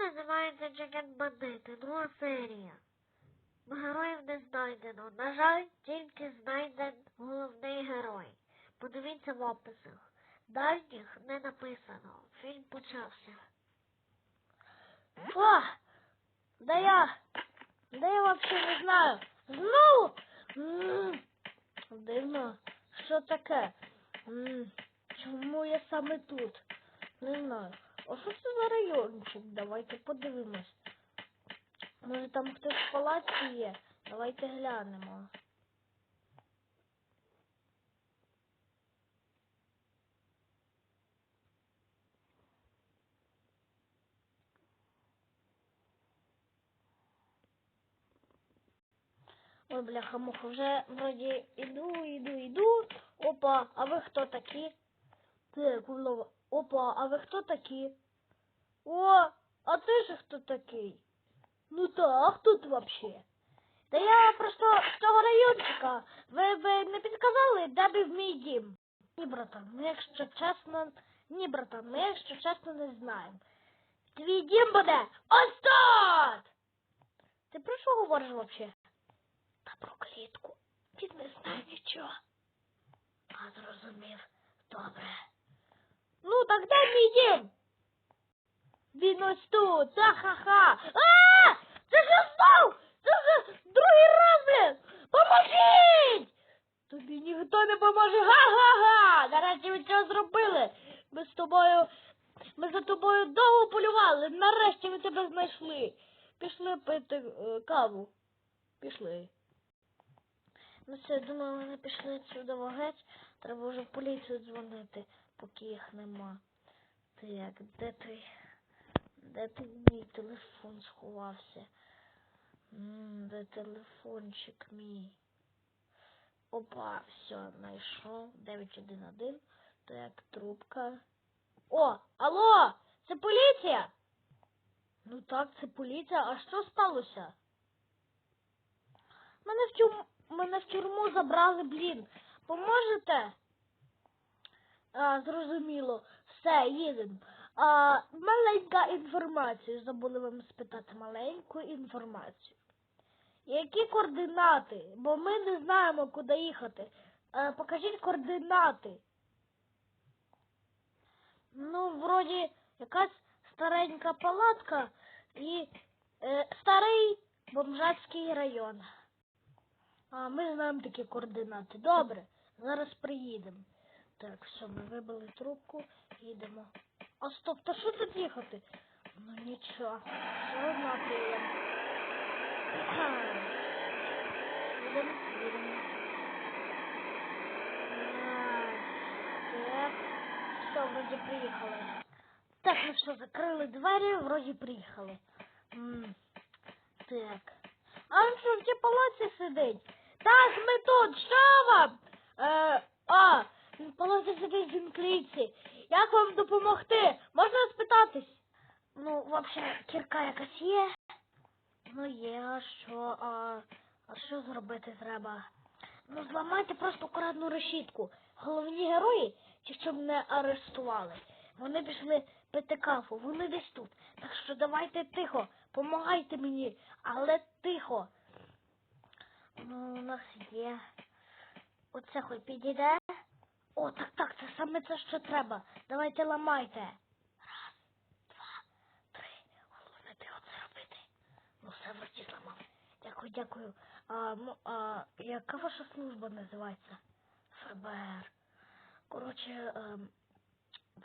називається Джекет Бандити, друга серія. Героїв не знайдено. На жаль, тільки знайден головний герой. Подивіться в описах. Дальніх не написано. Фільм почався. О! Да я... Да я вообще не знаю. Знову? Дивно. Що таке? Чому я саме тут? Не знаю. А що це за райончик? Давайте подивимось. Може там хтось в палаці є? Давайте глянемо. Ой, бляха, муха, вже вроді іду, іду, іду. Опа, а ви хто такі? Так, Улова. Опа, а ви хто такі? О, а ти ж хто такий? Ну так, ти вообще? Та я просто з цього райончика. Ви б не підказали, де би в мій дім? Ні, братан, ми якщо чесно, ні, братан, ми якщо чесно не знаємо. Твій дім буде ось тут! Ти про що говориш вообще? Та про клітку. Він не знає нічого. А зрозумів. Добре. Ну, де мій дім? Він ось тут. Ха-ха-ха. А! Це ж знов! Це ж другий раз, блін! Поможіть! Тобі ніхто не поможе. Га-га-га! Нарешті ви це зробили. Ми з тобою. Ми за тобою довго полювали. Нарешті ми тебе знайшли. Пішли пити е, каву. Пішли. Ну все, я думаю, вони пішли сюди геть. Треба вже в поліцію дзвонити, поки їх нема. Так, де ти? Де ти мій телефон сховався? М, де телефончик мій? Опа, все, знайшов. 911. Так, трубка. О, алло! Це поліція? Ну так, це поліція. А що сталося? Мене в тюрму, мене в тюрму забрали, блін. Поможете? А, зрозуміло. Все, їдемо. Маленька інформація. Забули вам спитати маленьку інформацію. Які координати? Бо ми не знаємо, куди їхати. А, покажіть координати. Ну, вроді, якась старенька палатка і е, старий бомжацький район. А, ми знаємо такі координати. Добре, зараз приїдемо. Так, все, ми вибили трубку, їдемо. А стоп, та що тут їхати? Ну нічого, все одно приїдемо. Їдемо, їдемо. Так, все, вроді приїхали. Так, ну що, закрили двері, вроді приїхали. М, Так. А він що в тій палаці сидить? Так, ми тут, що вам? Е, а, палаці сидить він. Як вам допомогти? Можна спитатись? Ну, в общем, кірка якась є. Ну є, а що, а, а що зробити треба? Ну, зламайте просто акуратну решітку. Головні герої, ті, щоб не арештували. Вони пішли пити каву, вони десь тут. Так що давайте тихо, помагайте мені, але тихо. Ну, у нас є. Оце хоч підійде. О, так, так, це саме це, що треба. Давайте ламайте. Раз, два, три. Головне тихо це робити. Ну, все вроді зламав. Дякую, дякую. А, м- а, яка ваша служба називається? ФБР. Коротше, ем,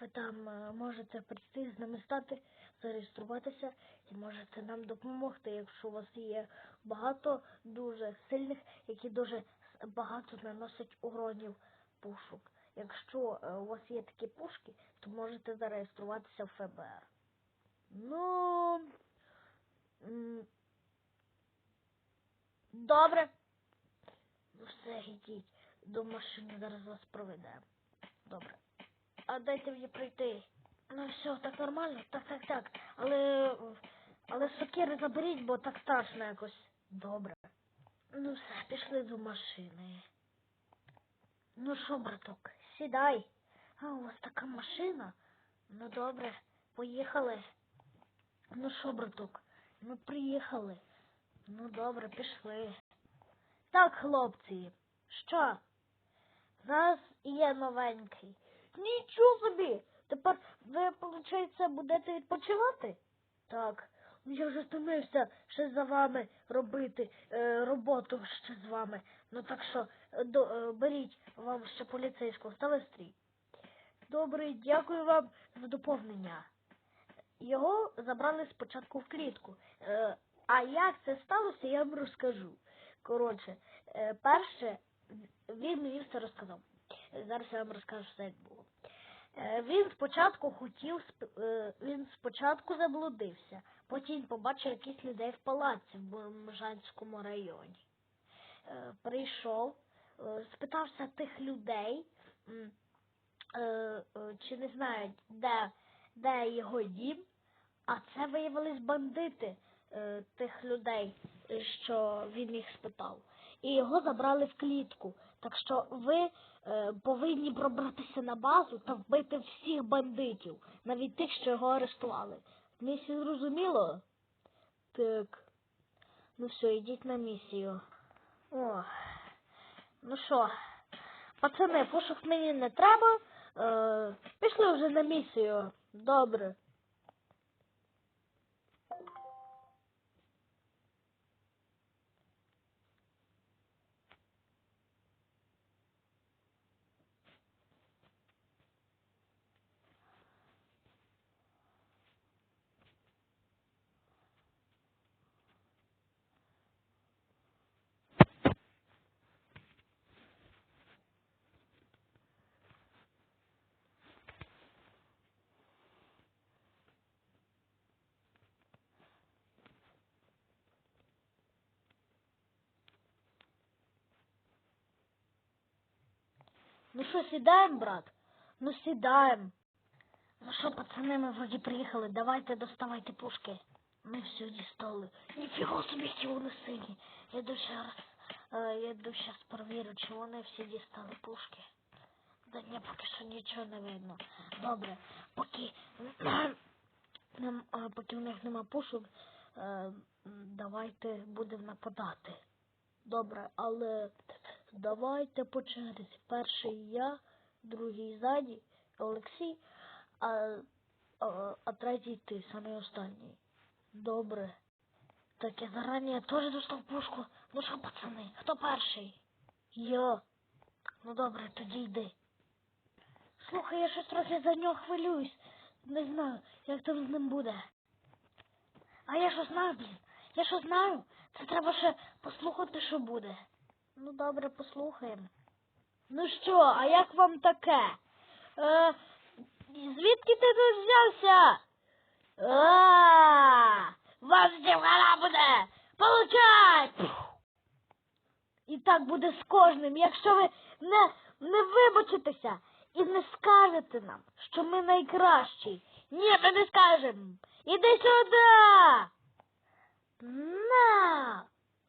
ви там е, можете прийти з нами стати, зареєструватися і можете нам допомогти, якщо у вас є багато дуже сильних, які дуже багато наносять уронів пушок. Якщо е, у вас є такі пушки, то можете зареєструватися в ФБР. Ну. Добре. Ну все, йдіть. До машини зараз вас проведемо. Добре. А дайте мені прийти. Ну все, так нормально? Так, так, так. Але. Але сокири заберіть, бо так страшно якось. Добре. Ну все, пішли до машини. Ну що, браток, сідай. А у вас така машина? Ну добре, поїхали. Ну що, браток, ми приїхали. Ну добре, пішли. Так, хлопці, що? Зараз є новенький. Нічого собі! Тепер ви, виходить, будете відпочивати? Так. Ну я вже стомився ще за вами робити е, роботу ще з вами. Ну так що, е, до, е, беріть вам ще поліцейського, стали стрій. Добре, дякую вам за доповнення. Його забрали спочатку в клітку. Е, а як це сталося, я вам розкажу. Коротше, перше, він мені все розказав. Зараз я вам розкажу все, як було. Він спочатку хотів, він спочатку заблудився, потім побачив якісь людей в палаці в Бомжанському районі. Е, Прийшов, е, спитався тих людей, е, чи не знають, де, де його дім, а це виявились бандити тих людей, що він їх спитав. І його забрали в клітку. Так що ви повинні пробратися на базу та вбити всіх бандитів, навіть тих, що його арештували. Місію зрозуміло? Так. Ну все, йдіть на місію. О, ну що, пацани, пошук мені не треба. Е, пішли вже на місію. Добре. Ну що, сідаємо, брат? Ну сідаємо. Ну що, пацани, ми вроді приїхали. Давайте доставайте пушки. Ми все дістали. Ніфіга собі, які вони сині. Я йду ще раз. Е, я йду щас перевірю, чи вони всі дістали пушки. Да ні, поки що нічого не видно. Добре, поки, нем- е, поки в них нема пушок, е, давайте будемо нападати. Добре, але давайте по черзі. Перший я, другий ззаді, Олексій, а, а, а третій ти, самий останній. Добре. Так я зарані теж достав пушку. Ну що, пацани, хто перший? Я. Ну добре, тоді йди. Слухай, я щось трохи за нього хвилююсь. Не знаю, як там з ним буде. А я що знаю, блін? Я що знаю? Це треба ще послухати, що буде. Ну добре, послухаємо. Ну що, а як вам таке? Е, звідки ти тут взявся? А, вас дівгана буде! Получай! І так буде з кожним, якщо ви не, не вибачитеся і не скажете нам, що ми найкращі. Ні, ми не скажемо. Іди сюди. На!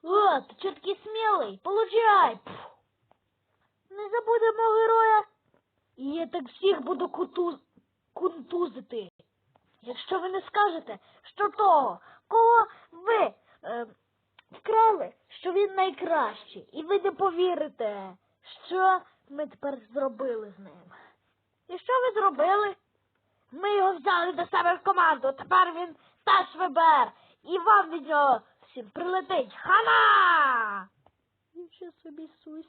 О, ти чого такий смілий? Получай! Не забудемо героя. І я так всіх буду кутуз... кунтузити. Якщо ви не скажете, що того, кого ви е, вкрали, що він найкращий, і ви не повірите, що ми тепер зробили з ним. І що ви зробили? Ми його взяли до себе в команду, тепер він теж ВБР, і вам від нього всім прилетить. Хана! Нічого собі сусь.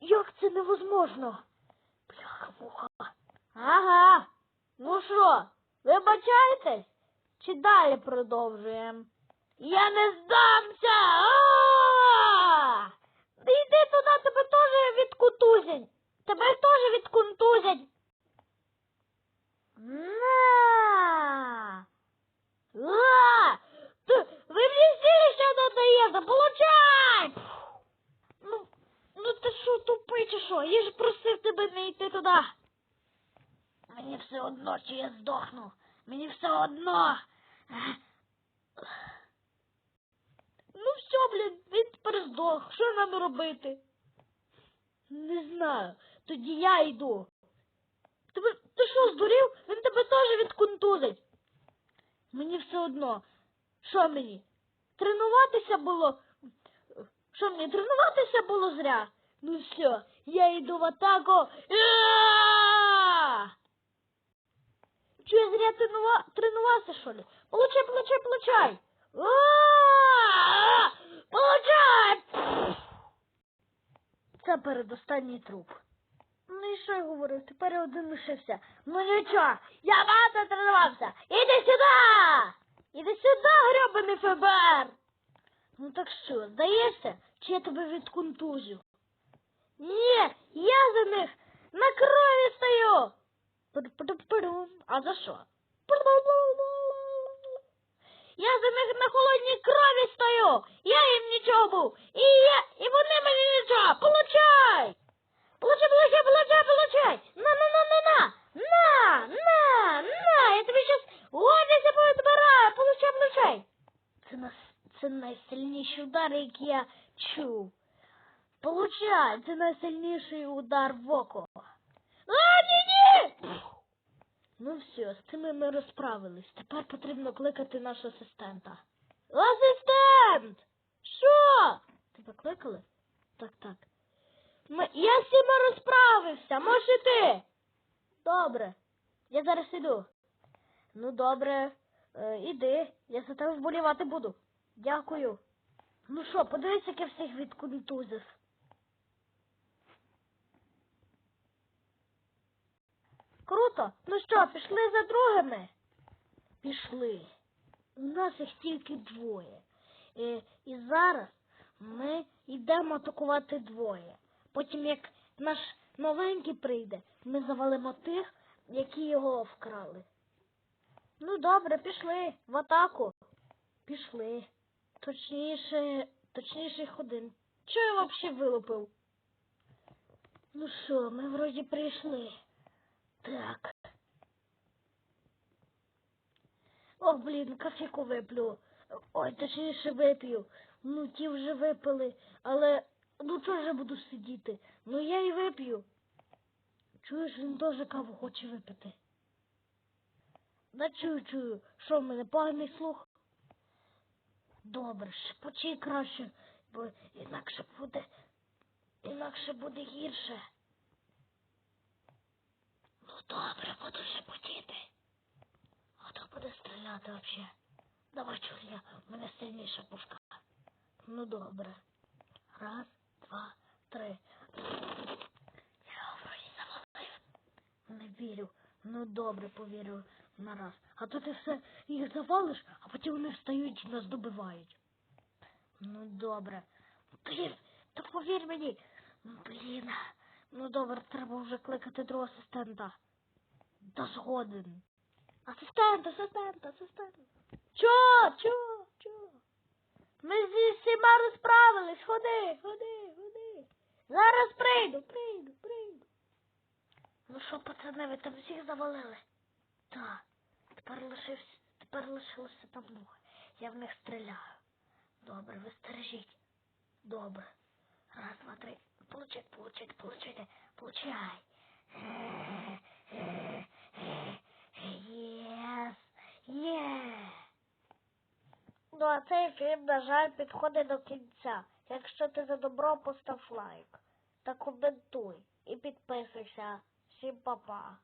Як це невозможно? Бляха-муха. Ага. Ну що, вибачаєтесь? Чи далі продовжуємо? Я не здамся! А! Йди туди, тебе теж відкутузять. Тебе теж відкунтузять. На! А! Ти, ви мені сілі ще додаєте, получай! Ну, ну ти що, тупий чи що? Я ж просив тебе не йти туди. Мені все одно, чи я здохну. Мені все одно. Ну все, блін, він тепер здох. Що нам робити? Не знаю. Тоді я йду. Тебе, ти що, здурів? Він тебе теж відконтузить. Мені все одно. Що мені? Тренуватися було. Що мені тренуватися було зря? Ну все, я йду в атаку. Че я зря тренува... тренувався, що ли? Получай, получай, получай! Получай! Це передостанній труп. Ну і що я говорив? Тепер один лишився. Ну нічого, я багато тренувався. Іди сюди! Іди сюди, гребаний ФБР! Ну так що, здаєшся, чи я тебе відконтузю? Ні, я за них на крові стою. А за що? Я за них на холодній крові стою. Я їм нічого був. І я, і вони мені нічого. Получай, получай, получай, получай! На, на, на, на, на! На, на, на! Я тобі щас одязі позбираю! Получай, получай! Це, нас, це найсильніший удар, я чув. Получай! Це найсильніший удар в око. А, ні, ні! Ну все, з цим ми розправились. Тепер потрібно кликати нашого асистента. Асистент! Що? Тебе кликали? Так, так. Ми... Я з цим розправився, може ти? Добре. Я зараз іду. Ну, добре, е, іди. Я за тебе вболівати буду. Дякую. Ну що, подивись, як я всіх відконтузив. Круто. Ну що, пішли за другими? Пішли. У нас їх тільки двоє. І, і зараз ми йдемо атакувати двоє. Потім, як наш новенький прийде, ми завалимо тих, які його вкрали. Ну добре, пішли в атаку. Пішли. Точніше, точніше один. Чого я взагалі вилупив? Ну що, ми вроді прийшли. Так. Ох, блін, кофейку виплю. Ой, точніше вип'ю. Ну, ті вже випили, але ну чого ж я буду сидіти? Ну я і вип'ю. Чуєш, він теж каву хоче випити. Да чую, чую. Що в мене поганий слух? Добре, шепочи краще, бо інакше буде. Інакше буде гірше. Ну добре, буду шепотіти. А хто буде стріляти взагалі? Давай, чур'я, в мене сильніша пушка. Ну добре. Раз, два, три. Я вроді завалив. Не вірю. Ну добре, повірю на раз. А то ти все їх завалиш, а потім вони встають і нас добивають. Ну добре. Блін, то повір мені. Ну, Блін. Ну добре, треба вже кликати другого асистента. Та згоден. Асистент, асистент, асистент. Чо? Чо? Чо? Ми зі всіма розправились. Ходи, ходи, ходи. Зараз прийду, прийду, прийду. Ну що, пацани, ви там всіх завалили? Так. Тепер лишився, тепер лишилося там двоє. Я в них стріляю. Добре, ви стережіть. Добре. Раз, два, три. Получай, получай, получайте, получай. Єс. Є. Ну, а цей фільм, на жаль, підходить до кінця. Якщо ти за добро, постав лайк. Та коментуй і підписуйся. Всім па-па.